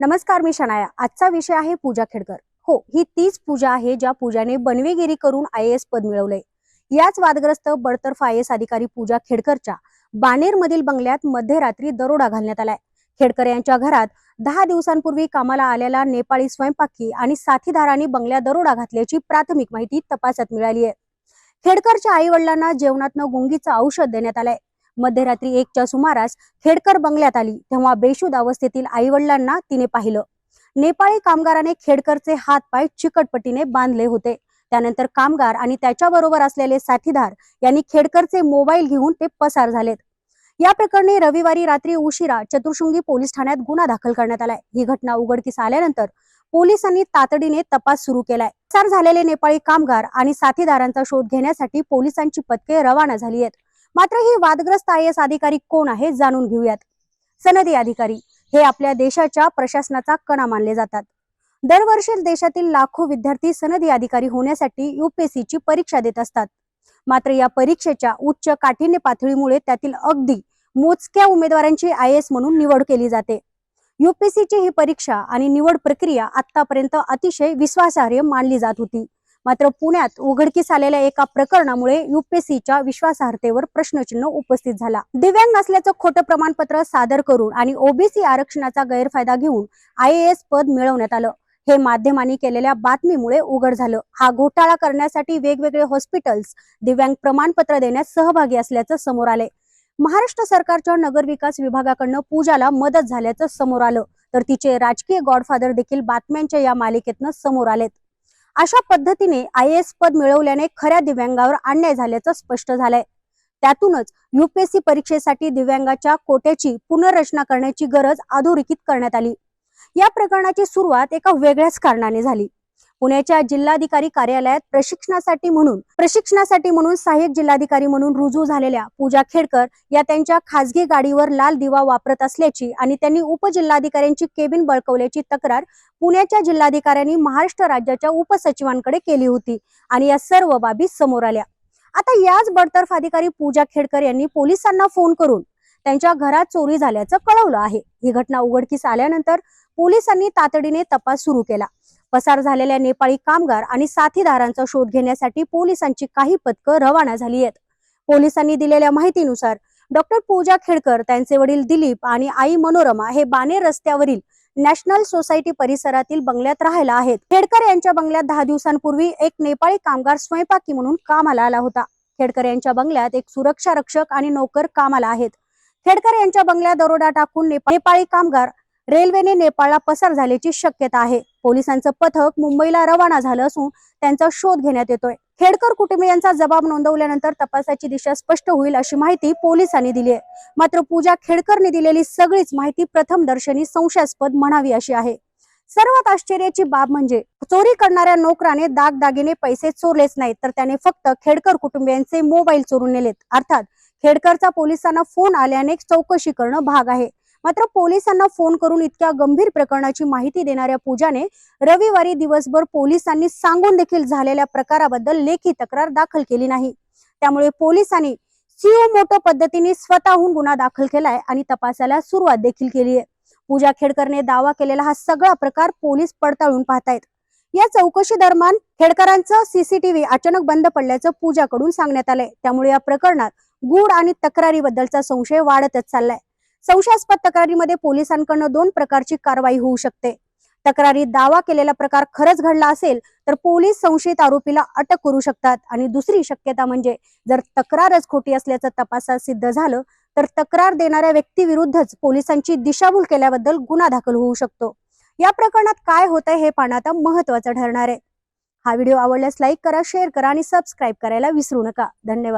नमस्कार मी शनाया. आजचा विषय आहे पूजा खेडकर. हो ही तीच पूजा आहे ज्या पूजाने बनवेगिरी करून आय एस पद मिळवलंय. याच वादग्रस्त बडतर्फ आय एस अधिकारी पूजा खेडकरच्या बाणेर मधील बंगल्यात मध्यरात्री दरोडा घालण्यात आलाय. खेडकर यांच्या घरात दहा दिवसांपूर्वी कामाला आलेला नेपाळी स्वयंपाकी आणि साथीदारांनी बंगल्या दरोडा घातल्याची प्राथमिक माहिती तपासात मिळाली आहे खेडकरच्या आई वडिलांना जेवणातनं गुंगीचं औषध देण्यात आलंय. मध्यरात्री एकच्या सुमारास खेडकर बंगल्यात आली तेव्हा बेशुद अवस्थेतील आई वडिलांना तिने पाहिलं. नेपाळी कामगाराने खेडकरचे हात पाय चिकटपटीने बांधले होते. त्यानंतर कामगार आणि त्याच्याबरोबर असलेले साथीदार यांनी खेडकरचे मोबाईल घेऊन ते पसार झालेत. या प्रकरणी रविवारी रात्री उशिरा चतुर्शृंगी पोलीस ठाण्यात गुन्हा दाखल करण्यात आलाय. ही घटना उघडकीस आल्यानंतर पोलिसांनी तातडीने तपास सुरू केलाय. पसार झालेले नेपाळी कामगार आणि साथीदारांचा शोध घेण्यासाठी पोलिसांची पथके रवाना झाली आहेत. मात्र ही वादग्रस्त आय एस अधिकारी कोण आहे जाणून घेऊयात. सनदी अधिकारी हे आपल्या देशाच्या प्रशासनाचा कणा मानले जातात. दरवर्षी देशातील लाखो विद्यार्थी सनदी अधिकारी होण्यासाठी युपीएससीची परीक्षा देत असतात. मात्र या परीक्षेच्या उच्च काठिण्य पातळीमुळे त्यातील अगदी मोजक्या उमेदवारांची आय एस म्हणून निवड केली जाते. युपीएससीची ची ही परीक्षा आणि निवड प्रक्रिया आतापर्यंत अतिशय विश्वासार्ह मानली जात होती. मात्र पुण्यात उघडकीस आलेल्या एका प्रकरणामुळे युपीएससीच्या विश्वासार्हतेवर प्रश्नचिन्ह उपस्थित झाला. दिव्यांग असल्याचं खोटं प्रमाणपत्र सादर करून आणि ओबीसी आरक्षणाचा गैरफायदा घेऊन आय पद मिळवण्यात आलं. हे माध्यमांनी केलेल्या बातमीमुळे उघड झालं. हा घोटाळा करण्यासाठी वेगवेगळे हॉस्पिटल्स दिव्यांग प्रमाणपत्र देण्यास सहभागी असल्याचं समोर आले महाराष्ट्र सरकारच्या नगरविकास विभागाकडनं पूजाला मदत झाल्याचं समोर आलं. तर तिचे राजकीय गॉडफादर देखील बातम्यांच्या या मालिकेतनं समोर आलेत. अशा पद्धतीने आय एस पद मिळवल्याने खऱ्या दिव्यांगावर अन्याय झाल्याचं स्पष्ट झालंय. त्यातूनच युपीएससी परीक्षेसाठी दिव्यांगाच्या कोट्याची पुनर्रचना करण्याची गरज अधोरेखित करण्यात आली. या प्रकरणाची सुरुवात एका वेगळ्याच कारणाने झाली. पुण्याच्या जिल्हाधिकारी कार्यालयात प्रशिक्षणासाठी म्हणून प्रशिक्षणासाठी म्हणून सहाय्यक जिल्हाधिकारी म्हणून रुजू झालेल्या पूजा खेडकर या त्यांच्या खासगी गाडीवर लाल दिवा वापरत असल्याची आणि त्यांनी उपजिल्हाधिकाऱ्यांची केबिन बळकवल्याची तक्रार पुण्याच्या जिल्हाधिकाऱ्यांनी महाराष्ट्र राज्याच्या उपसचिवांकडे केली होती आणि या सर्व बाबी समोर आल्या. आता याच बडतर्फ अधिकारी पूजा खेडकर यांनी पोलिसांना फोन करून त्यांच्या घरात चोरी झाल्याचं कळवलं आहे. ही घटना उघडकीस आल्यानंतर पोलिसांनी तातडीने तपास सुरू केला. पसार झालेल्या नेपाळी कामगार आणि साथीदारांचा शोध घेण्यासाठी पोलिसांची काही पथकं रवाना झाली आहेत. पोलिसांनी दिलेल्या माहितीनुसार डॉक्टर पूजा खेडकर त्यांचे वडील दिलीप आणि आई मनोरमा हे बाणेर रस्त्यावरील नॅशनल सोसायटी परिसरातील बंगल्यात राहायला आहेत. खेडकर यांच्या बंगल्यात दहा दिवसांपूर्वी एक नेपाळी कामगार स्वयंपाकी म्हणून कामाला आला होता. खेडकर यांच्या बंगल्यात एक सुरक्षा रक्षक आणि नोकर कामाला आहेत. खेडकर यांच्या बंगल्यात दरोडा टाकून नेपाळी कामगार रेल्वेने नेपाळला पसार झाल्याची शक्यता आहे. पोलिसांचं पथक मुंबईला रवाना झालं असून त्यांचा शोध घेण्यात येतोय. खेडकर कुटुंबियांचा जबाब नोंदवल्यानंतर तपासाची दिशा स्पष्ट होईल अशी माहिती पोलिसांनी दिली आहे. मात्र पूजा खेडकरने दिलेली सगळीच माहिती प्रथम दर्शनी संशयास्पद म्हणावी अशी आहे. सर्वात आश्चर्याची बाब म्हणजे चोरी करणाऱ्या नोकराने दागदागिने पैसे चोरलेच नाहीत तर त्याने फक्त खेडकर कुटुंबियांचे मोबाईल चोरून नेलेत. अर्थात खेडकरचा पोलिसांना फोन आल्याने चौकशी करणं भाग आहे. मात्र पोलिसांना फोन करून इतक्या गंभीर प्रकरणाची माहिती देणाऱ्या पूजाने रविवारी दिवसभर पोलिसांनी सांगून देखील झालेल्या प्रकाराबद्दल लेखी तक्रार दाखल केली नाही. त्यामुळे पोलिसांनी सीओ मोठ्या पद्धतीने स्वतःहून गुन्हा दाखल केलाय आणि तपासाला सुरुवात देखील केली आहे. पूजा खेडकरने दावा केलेला हा सगळा प्रकार पोलीस पडताळून पाहतायत. या चौकशी दरम्यान खेडकरांचं सीसीटीव्ही अचानक बंद पडल्याचं पूजाकडून सांगण्यात आलंय. त्यामुळे या प्रकरणात गूढ आणि तक्रारीबद्दलचा संशय वाढतच चाललाय. संशयास्पद तक्रारीमध्ये पोलिसांकडनं दोन प्रकारची कारवाई होऊ शकते. तक्रारी दावा केलेला प्रकार खरंच घडला असेल तर पोलीस संशयित आरोपीला अटक करू शकतात. आणि दुसरी शक्यता म्हणजे जर तक्रारच खोटी असल्याचं तपासात सिद्ध झालं तर तक्रार देणाऱ्या व्यक्तीविरुद्धच पोलिसांची दिशाभूल केल्याबद्दल गुन्हा दाखल होऊ शकतो. या प्रकरणात काय होतंय हे पाहणं आता महत्वाचं ठरणार आहे. हा व्हिडिओ आवडल्यास लाईक करा शेअर करा आणि सबस्क्राईब करायला विसरू नका. धन्यवाद.